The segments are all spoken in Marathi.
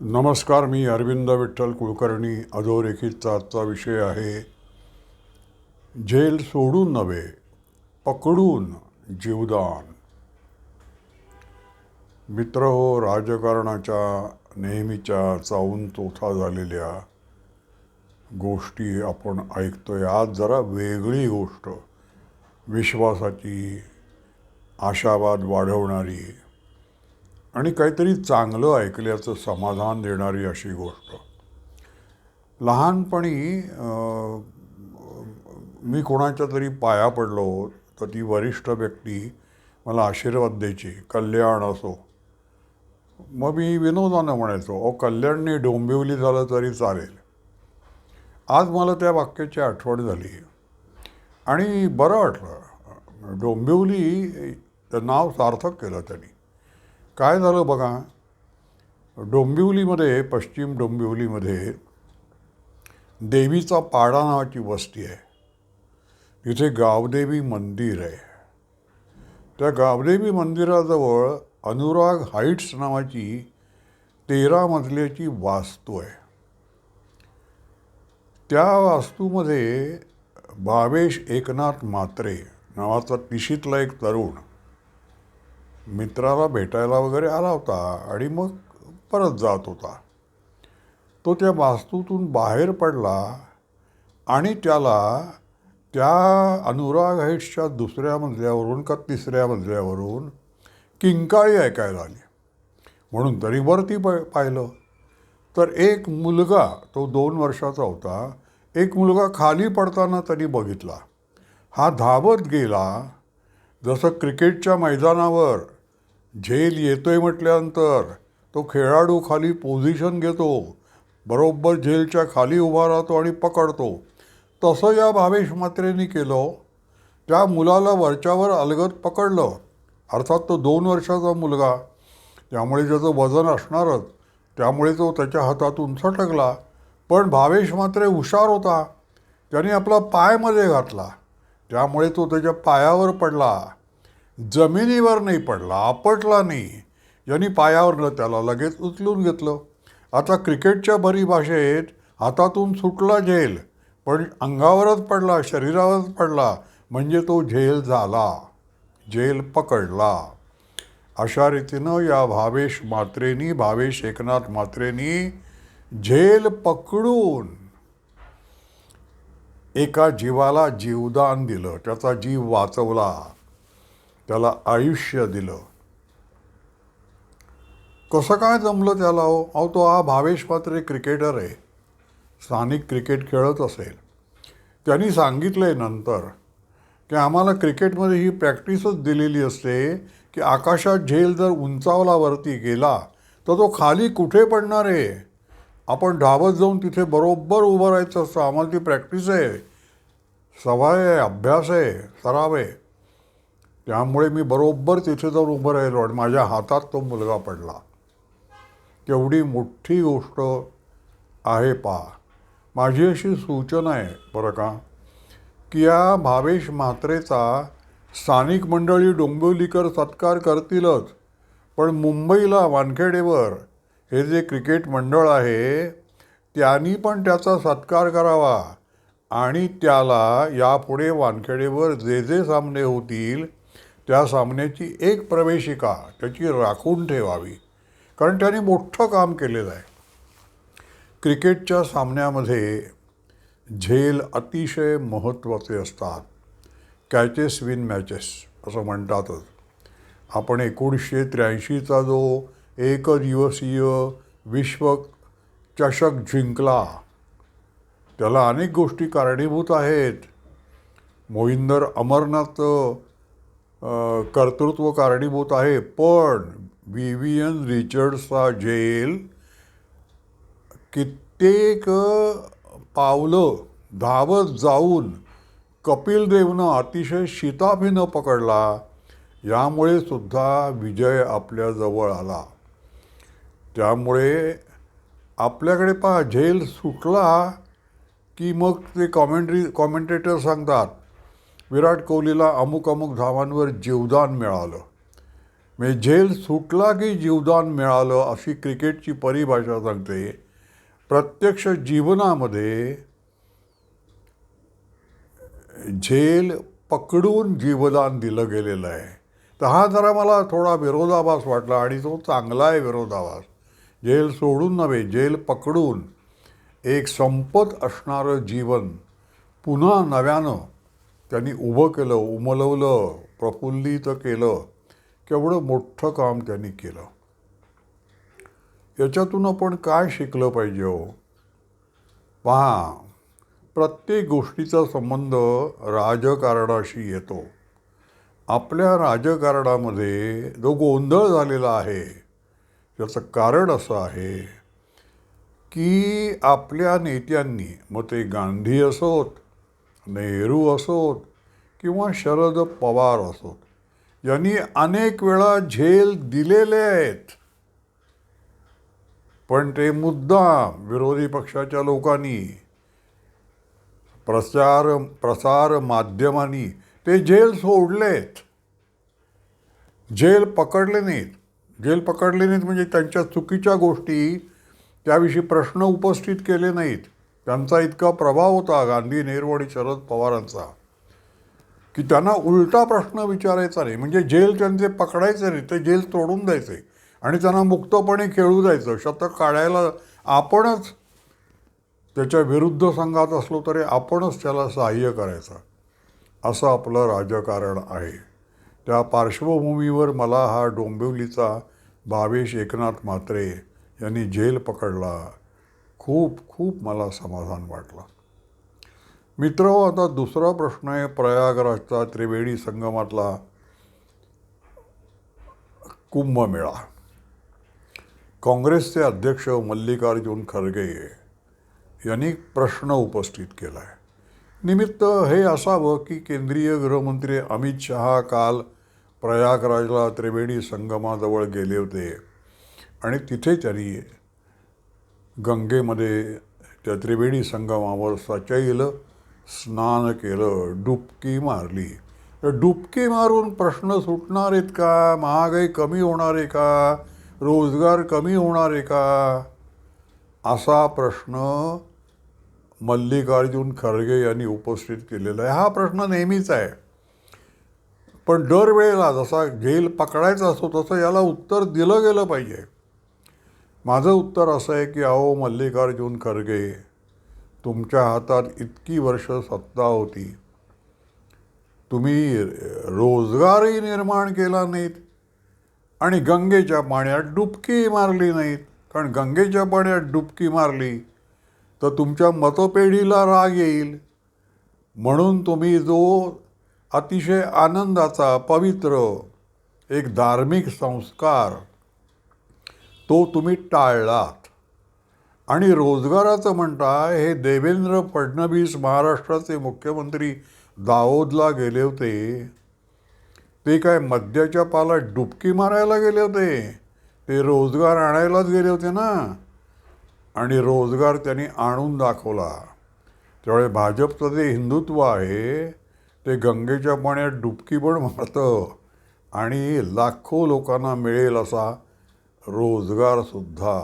नमस्कार मी अरविंद विठ्ठल कुलकर्णी. अधोरेखितचा आजचा विषय आहे जेल सोडून नव्हे पकडून जीवदान. मित्र हो राजकारणाच्या नेहमीच्या चावून चोथा झालेल्या गोष्टी आपण ऐकतोय. आज जरा वेगळी गोष्ट विश्वासाची आशावाद वाढवणारी आणि काहीतरी चांगलं ऐकल्याचं समाधान देणारी अशी गोष्ट. लहानपणी मी कोणाच्या तरी पाया पडलो तर ती वरिष्ठ व्यक्ती मला आशीर्वाद द्यायची कल्याण असो. मग मी विनोदानं म्हणायचो अहो कल्याणने डोंबिवली झालं तरी चालेल. आज मला त्या वाक्याची आठवण झाली. आणि बरं वाटलं. डोंबिवली ते नाव सार्थक केलं त्यांनी. काय झालं बघा? डोंबिवलीमध्ये पश्चिम डोंबिवलीमध्ये देवीचा पाडा नावाची वस्ती आहे. तिथे गावदेवी मंदिर आहे. त्या गावदेवी मंदिराजवळ अनुराग हाईट्स नावाची तेरा मजल्याची वास्तू आहे. त्या वास्तूमध्ये भावेश एकनाथ मात्रे नावाचा तिशीतला एक तरुण मित्राला भेटायला वगैरे आला होता आणि मग परत जात होता. तो त्या वास्तूतून बाहेर पडला आणि त्याला त्या अनुराग हाईट्सच्या दुसऱ्या मजल्यावरून का तिसऱ्या मजल्यावरून किंकाळी ऐकायला आली. म्हणून तरी वरती प पाहिलं. तर एक मुलगा तो दोन वर्षाचा होता एक मुलगा खाली पडताना त्यांनी बघितला. हा धावत गेला. जसं क्रिकेटच्या मैदानावर झेल येतोय म्हटल्यानंतर तो खेळाडू खाली पोझिशन घेतो. बरोबर झेलच्या खाली उभा राहतो आणि पकडतो. तसं या भावेश मात्रेनी केलं. त्या मुलाला वरच्यावर अलगद पकडलं. अर्थात तो दोन वर्षाचा मुलगा. त्यामुळे त्याचं वजन असणारच त्यामुळे तो त्याच्या हातातून सटकला. पण भावेश मात्रे हुशार होता. त्याने आपला पायमध्ये घातला. त्यामुळे तो त्याच्या पायावर पडला. जमिनीवर नाही पडला आपटला नाही. यांनी पायावरनं त्याला लगेच उचलून घेतलं. आता क्रिकेटच्या बरी भाषेत हातातून सुटला झेल पण अंगावरच पडला शरीरावरच पडला म्हणजे तो झेल झाला. झेल पकडला. अशा रीतीनं या भावेश मात्रेनी भावेश एकनाथ मात्रेनी झेल पकडून एका जीवाला जीवदान दिलं त्याचा जीव वाचवला. त्याला आयुष्य दिलं. कसं काय जमलं त्याला हो? अहो तो हा भावेश पात्रे क्रिकेटर आहे. स्थानिक क्रिकेट खेळत असेल. त्यांनी सांगितलं आहे नंतर की आम्हाला क्रिकेटमध्ये ही प्रॅक्टिसच दिलेली असते की आकाशात झेल जर उंचावला वरती गेला तर तो खाली कुठे पडणार आहे? आपण धावत जाऊन तिथे बरोबर उभं राहायचं असतं. आम्हाला ती प्रॅक्टिस आहे. सवय आहे अभ्यास आहे सराव आहे. त्यामुळे मी बरोबर तिथे जाऊन उभं राहिलो आणि माझ्या हातात तो मुलगा पडला. केवढी मोठी गोष्ट आहे पा. माझी अशी सूचना आहे बरं का की या भावेश म्हात्रेचा स्थानिक मंडळी डोंबिवलीकर सत्कार करतीलच पण मुंबईला वानखेडेवर हे जे क्रिकेट मंडळ आहे त्यांनी पण त्याचा सत्कार करावा आणि त्याला यापुढे वानखेडेवर जे जे सामने होतील त्या सामन्याची एक प्रवेशिका त्याची राखून ठेवावी कारण त्याने मोठं काम केलेलं आहे. क्रिकेटच्या सामन्यामध्ये झेल अतिशय महत्त्वाचे असतात. कॅचेस विन मॅचेस असं म्हणतातच. आपण एकोणीसशे त्र्याऐंशीचा जो एकदिवसीय विश्व चषक जिंकला त्याला अनेक गोष्टी कारणीभूत आहेत. मोहिंदर अमरनाथ कर्तृत्व कारणीभूत आहे. पण विवियन रिचर्डचा जेल कित्येक पावलं धावत जाऊन कपिल देवनं अतिशय शिताफीनं पकडला. यामुळे सुद्धा विजय आपल्याजवळ आला. त्यामुळे आपल्याकडे पहा झेल सुटला की मग ते कॉमेंट्री कॉमेंटेटर सांगतात विराट कोहलीला अमुक अमुक धावांवर जीवदान मिळालं. म्हणजे झेल सुटला की जीवदान मिळालं अशी क्रिकेटची परिभाषा सांगते. प्रत्यक्ष जीवनामध्ये झेल पकडून जीवदान दिलं गेलेलं आहे. तर हा जरा मला थोडा विरोधाभास वाटला आणि तो चांगला आहे विरोधाभास. जेल सोडून नव्हे जेल पकडून एक संपत असणारं जीवन पुन्हा नव्यानं त्यांनी उभं केलं उमलवलं प्रफुल्लित केलं केवढं मोठं काम त्यांनी केलं. याच्यातून आपण काय शिकलं पाहिजे हो? पहा प्रत्येक गोष्टीचा संबंध राजकारणाशी येतो. आपल्या राजकारणामध्ये जो गोंधळ झालेला आहे त्याचं कारण असं आहे की आपल्या नेत्यांनी मग ते गांधी असोत नेहरू असोत किंवा शरद पवार असोत. यांनी अनेक वेळा झेल दिलेले आहेत. पण ते मुद्दाम विरोधी पक्षाच्या लोकांनी प्रचार प्रसार माध्यमांनी ते जेल सोडलेत. जेल पकडले नाहीत. जेल पकडले नाहीत म्हणजे त्यांच्या चुकीच्या गोष्टी त्याविषयी प्रश्न उपस्थित केले नाहीत. त्यांचा इतका प्रभाव होता गांधी नेहरू आणि शरद पवारांचा की त्यांना उलटा प्रश्न विचारायचा नाही. म्हणजे जेल त्यांचे पकडायचे नाही ते जेल तोडून द्यायचे आणि त्यांना मुक्तपणे खेळू द्यायचं. शतक काढायला आपणच त्याच्या विरुद्ध संघात असलो तरी आपणच त्याला सहाय्य करायचं. असं आपलं राजकारण आहे. त्या पार्श्वभूमीवर मला हा डोंबिवलीचा भावेश एकनाथ म्हात्रे यांनी जेल पकडला. खूप खूप मला समाधान वाटलं. मित्र आता दुसरा प्रश्न आहे प्रयागराजचा त्रिवेणी संगमातला कुंभमेळा. काँग्रेसचे अध्यक्ष मल्लिकार्जुन खरगे यांनी प्रश्न उपस्थित केला आहे निमित्त हे असावं की केंद्रीय गृहमंत्री अमित शहा काल प्रयागराजला त्रिवेणी संगमाजवळ गेले होते आणि तिथे त्यांनी गंगेमध्ये त्या त्रिवेणी संगमावर सचैल स्नान केलं डुबकी मारली. तर डुबकी मारून प्रश्न सुटणार आहेत का? महागाई कमी होणार आहे का? रोजगार कमी होणार आहे का? असा प्रश्न मल्लिकार्जुन खरगे यांनी उपस्थित केलेला आहे. हा प्रश्न नेहमीच आहे. पण दरवेळेला जसा जेल पकडायचा असतो तसं याला उत्तर दिलं गेलं पाहिजे. माझं उत्तर असं आहे की अहो मल्लिकार्जुन खरगे तुमच्या हातात इतकी वर्ष सत्ता होती. तुम्ही रोजगारही निर्माण केला नाहीत आणि गंगेच्या पाण्यात डुबकी मारली नाहीत. कारण गंगेच्या पाण्यात डुबकी मारली तर तुमच्या मतपेढीला राग येईल. म्हणून तुम्ही जो अतिशय आनंदाचा पवित्र एक धार्मिक संस्कार तो तुम्ही टाळलात. आणि रोजगाराचं म्हणता हे देवेंद्र फडणवीस महाराष्ट्राचे मुख्यमंत्री दाऊदला गेले होते. ते काय मद्याच्या पालात डुबकी मारायला गेले होते? ते रोजगार आणायलाच गेले होते ना? आणि रोजगार त्यांनी आणून दाखवला. त्यामुळे भाजपचं जे हिंदुत्व आहे ते गंगेच्या पाण्यात डुबकी पण मारतं आणि लाखो लोकांना मिळेल असा रोजगारसुद्धा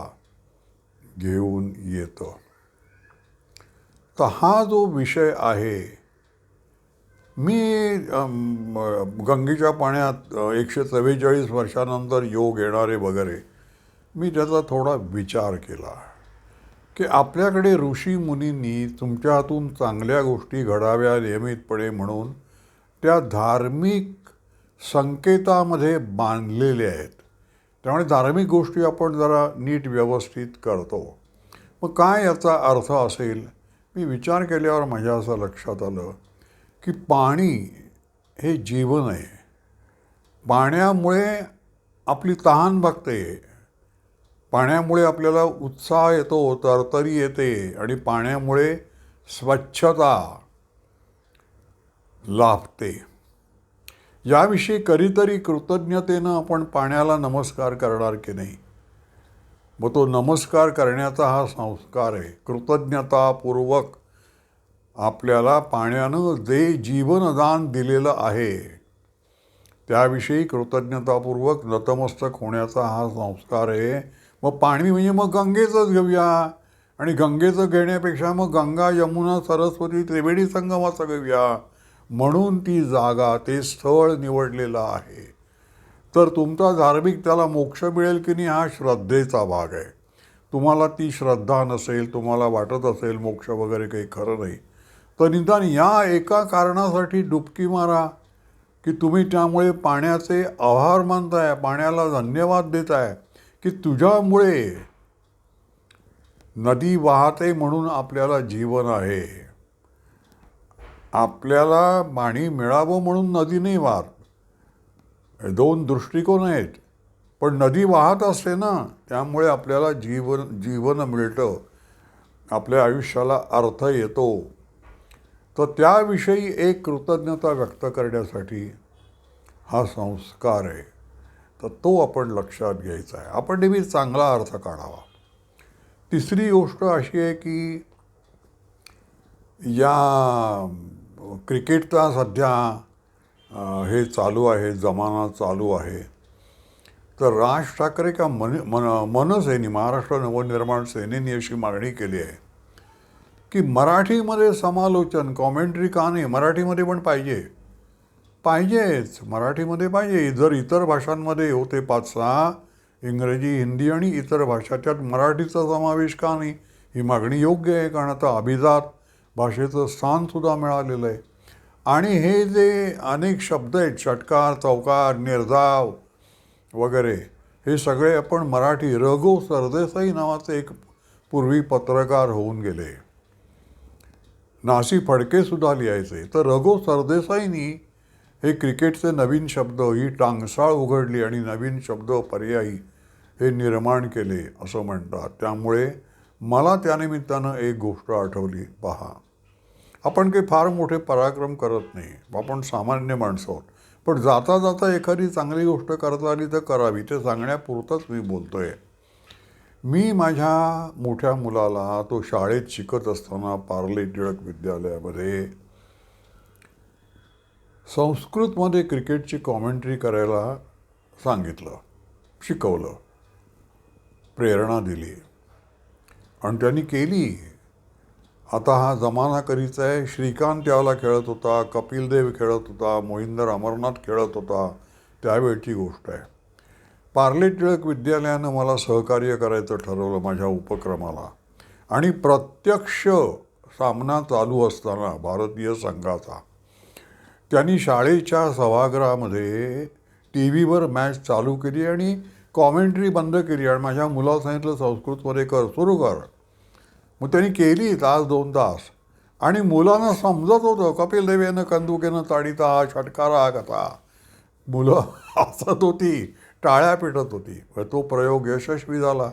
घेऊन येतं. तर हा जो विषय आहे मी गंगेच्या पाण्यात एकशे चव्वेचाळीस वर्षानंतर योग येणारे वगैरे मी त्याचा थोडा विचार केला की आपल्याकडे ऋषी मुनींनी तुमच्या हातून चांगल्या गोष्टी घडाव्या नियमितपणे म्हणून त्या धार्मिक संकेतामध्ये बांधलेल्या आहेत. त्यामुळे धार्मिक गोष्टी आपण जरा नीट व्यवस्थित करतो. मग काय याचा अर्थ असेल? मी विचार केल्यावर माझ्या असं लक्षात आलं की पाणी हे जीवन आहे. पाण्यामुळे आपली तहान भागते. पाण्यामुळे आपल्याला उत्साह येतो तरतरी येते आणि पाण्यामुळे स्वच्छता लाभते. याविषयी कधीतरी कृतज्ञतेनं आपण पाण्याला नमस्कार करणार की नाही? मग तो नमस्कार करण्याचा हा संस्कार आहे. कृतज्ञतापूर्वक आपल्याला पाण्यानं जे जीवनदान दिलेलं आहे त्याविषयी कृतज्ञतापूर्वक नतमस्तक होण्याचा हा संस्कार आहे. मग पाणी म्हणजे मग गंगेचंच घेऊया. आणि गंगेचं घेण्यापेक्षा मग गंगा यमुना सरस्वती त्रिवेणी संगमाचं घेऊया. म्हणून ती जागा ते स्थळ निवडलेलं आहे. तर तुमचा धार्मिक त्याला मोक्ष मिळेल की नाही हा श्रद्धेचा भाग आहे. तुम्हाला ती श्रद्धा नसेल तुम्हाला वाटत असेल मोक्ष वगैरे काही खरं नाही. तर निदान या एका कारणासाठी डुबकी मारा की तुम्ही त्यामुळे पाण्याचे आभार मानताय पाण्याला धन्यवाद देताय की तुझ्यामुळे नदी वाहते म्हणून आपल्याला जीवन आहे. आपल्याला पाणी मिळावं म्हणून नदी नाही वाहत. हे दोन दृष्टिकोन आहेत. पण नदी वाहत असते ना त्यामुळे आपल्याला जीवन जीवन मिळतं. आपल्या आयुष्याला अर्थ येतो. तर त्याविषयी एक कृतज्ञता व्यक्त करण्यासाठी हा संस्कार आहे. तर तो आपण लक्षात घ्यायचा आहे. आपण नेहमी चांगला अर्थ काढावा. तिसरी गोष्ट अशी आहे की या क्रिकेटचा सध्या हे चालू आहे जमाना चालू आहे. तर राज ठाकरे का मन मन मनसेने महाराष्ट्र नवनिर्माण सेनेने अशी मागणी केली आहे की मराठीमध्ये समालोचन कॉमेंट्री का नाही मराठीमध्ये पण पाहिजे. पाहिजेच मराठीमध्ये पाहिजे. जर इतर भाषांमध्ये होते पाच सहा इंग्रजी हिंदी आणि इतर भाषा त्यात मराठीचा समावेश का नाही? ही मागणी योग्य आहे कारण आता अभिजात भाषेचं स्थानसुद्धा मिळालेलं आहे. आणि हे जे अनेक शब्द आहेत षटकार चौकार निर्धाव वगैरे हे सगळे आपण मराठी रघु सरदेसाई नावाचे एक पूर्वी पत्रकार होऊन गेले. नासी फडकेसुद्धा लिहायचे. तर रघु सरदेसाईंनी हे क्रिकेटचे नवीन शब्द ही टांगसाळ उघडली आणि नवीन शब्द पर्यायी हे निर्माण केले असं म्हणतात. त्यामुळे मला त्यानिमित्तानं एक गोष्ट आठवली. पहा आपण काही फार मोठे पराक्रम करत नाही. आपण सामान्य माणसं आहोत. पण जाता जाता एखादी चांगली गोष्ट करता आली तर करावी. ते सांगण्यापुरतंच मी बोलतो आहे मी माझ्या मोठ्या मुलाला तो शाळेत शिकत असताना पार्ले टिळक विद्यालयामध्ये संस्कृतमध्ये क्रिकेटची कॉमेंट्री करायला सांगितलं शिकवलं प्रेरणा दिली. आणि त्यांनी केली. आता हा जमाना करीचा आहे. श्रीकांत त्यावेळेला खेळत होता कपिल देव खेळत होता मोहिंदर अमरनाथ खेळत होता. त्यावेळची गोष्ट आहे. पार्ले टिळक विद्यालयानं मला सहकार्य करायचं ठरवलं माझ्या उपक्रमाला. आणि प्रत्यक्ष सामना चालू असताना भारतीय संघाचा. त्यांनी शाळेच्या सभागृहामध्ये टी व्हीवर मॅच चालू केली आणि कॉमेंट्री बंद केली. आणि माझ्या मुलाला सांगितलं संस्कृतमध्ये कर सुरू कर. मग त्यांनी केली तास दोन तास. आणि मुलांना समजत होतं कपिल देव यानं कंदुकेनं ताडीता हा षटकारा कथा. मुलं हसत होती टाळ्या पिटत होती. तो प्रयोग यशस्वी झाला.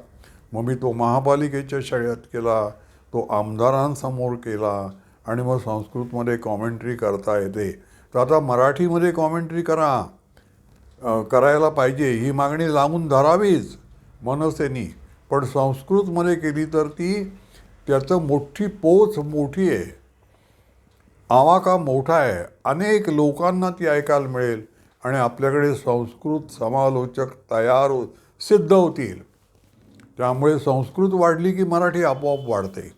मग मी तो महापालिकेच्या शाळेत केला तो आमदारांसमोर केला आणि मग संस्कृतमध्ये कॉमेंट्री करता येते. तर आता मराठीमध्ये कॉमेंट्री करा. करायला पाहिजे. ही मागणी लावून धरावीच मनसेनी. पण संस्कृतमध्ये केली तर ती त्याचं मोठी पोच मोठी आहे. आवाका मोठा आहे. अनेक लोकांना ती ऐकायला मिळेल आणि आपल्याकडे संस्कृत समालोचक तयार हो सिद्ध होतील. त्यामुळे संस्कृत वाढली की मराठी आपोआप वाढते.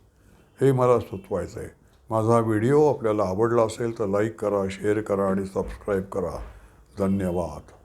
हे मला सुचवायचं आहे माझा व्हिडिओ आपल्याला आवडला असेल तर लाईक करा शेअर करा आणि सबस्क्राईब करा. धन्यवाद.